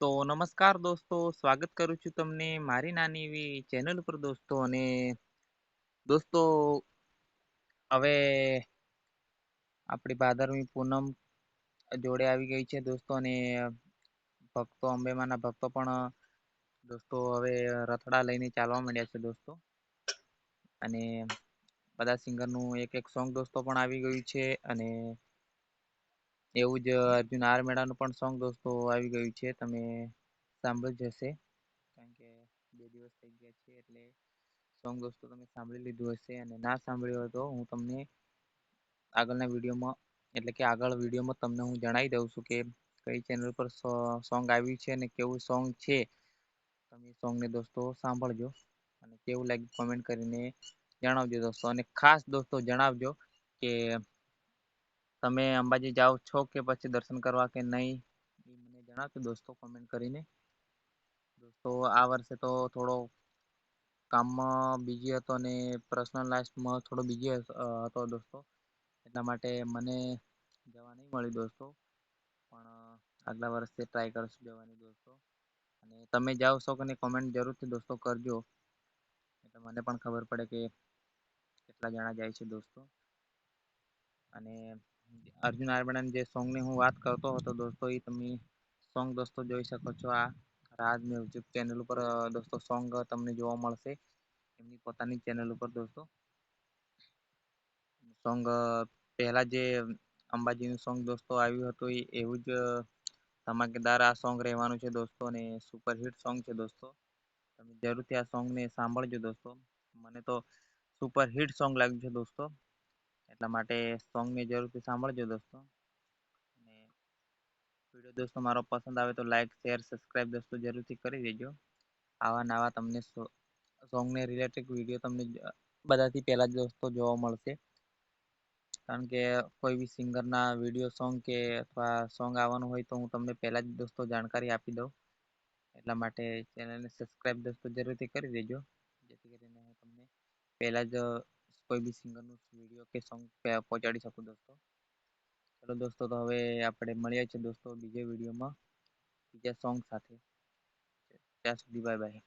તો નમસ્કાર દોસ્તો, સ્વાગત કરું છું તમને મારી નાની એવી ચેનલ પર દોસ્તો અને દોસ્તો, હવે આપણી ભાદરવી પૂનમ જોડે આવી ગઈ છે દોસ્તો અને ભક્તો, અંબેમાના ભક્તો પણ દોસ્તો હવે રથડા લઈને ચાલવા માંડ્યા છે દોસ્તો. અને બધા સિંગરનું એક એક સોંગ દોસ્તો પણ આવી ગયું છે અને એવું જ અર્જુન આર મેળાનું પણ સોંગ દોસ્તો આવી ગયું છે. તમે સાંભળ્યું જ કારણ કે બે દિવસ થઈ ગયા છે એટલે સોંગ દોસ્તો તમે સાંભળી લીધું હશે અને ના સાંભળ્યો હોય તો હું તમને આગળના વિડીયોમાં, એટલે કે આગળ વિડીયોમાં તમને હું જણાવી દઉં છું કે કઈ ચેનલ પર સોંગ આવ્યું છે અને કેવું સોંગ છે. તમે સોંગને દોસ્તો સાંભળજો અને કેવું લાગ્યું કોમેન્ટ કરીને જણાવજો દોસ્તો. અને ખાસ દોસ્તો જણાવજો કે તમે અંબાજી જાઓ છો કે પછી દર્શન કરવા કે નહીં, એ મને જણાવજો દોસ્તો કોમેન્ટ કરીને. દોસ્તો, આ વર્ષે તો થોડો કામમાં બીજી હતો અને પર્સનલ લાઈફમાં થોડો બીજી હતો દોસ્તો. એટલા માટે મને જવા નહીં મળ્યું દોસ્તો. પણ આગલા વર્ષે ટ્રાય કરશું જવાની દોસ્તો. અને તમે જાઓ છો કે નહીં કોમેન્ટ જરૂરથી દોસ્તો કરજો. એટલે મને પણ ખબર પડે કે કેટલા જણા જાય છે દોસ્તો. અને અર્જુન આરબડાની જે સોંગની હું વાત કરતો હતો દોસ્તો, એ તમે સોંગ દોસ્તો જોઈ શકો છો. આ રાજ મ્યુઝિક ચેનલ ઉપર દોસ્તો સોંગ તમને જોવા મળશે. એમની પોતાની ચેનલ ઉપર દોસ્તો. સોંગ પહેલા જે અંબાજીનું સોંગ દોસ્તો આવ્યું હતું, એ એવું જ ધમાકેદાર આ સોંગ રહેવાનું છે દોસ્તો અને સુપરહિટ સોંગ છે દોસ્તો. તમે જરૂરથી આ સોંગને સાંભળજો દોસ્તો. મને તો સુપર હિટ સોંગ લાગ્યું છે દોસ્તો. એટલા માટે સોંગને જરૂરથી સાંભળજો દોસ્તો. વીડિયો દોસ્તો મારો પસંદ આવે તો લાઈક શેર સબસ્ક્રાઈબ દોસ્તો જરૂરથી કરી દેજો. આવા નવા તમને સોંગને રિલેટેડ વીડિયો તમને બધાથી પહેલા જ દોસ્તો જોવા મળશે. કારણ કે કોઈ બી સિંગરના વીડિયો સોંગ કે અથવા સોંગ આવવાનું હોય તો હું તમને પહેલા જ દોસ્તો જાણકારી આપી દઉં. એટલા માટે ચેનલને સબસ્ક્રાઈબ દોસ્તો જરૂરથી કરી દેજો. જેથી કરીને હું તમને પહેલા જ કોઈ બી સિંગરનું વીડિયો કે સોંગ પહોંચાડી શકું દોસ્તો. ચલો દોસ્તો, તો હવે આપણે મળીએ છીએ દોસ્તો બીજા વિડીયોમાં બીજા સોંગ સાથે. ત્યાં સુધી બાય બાય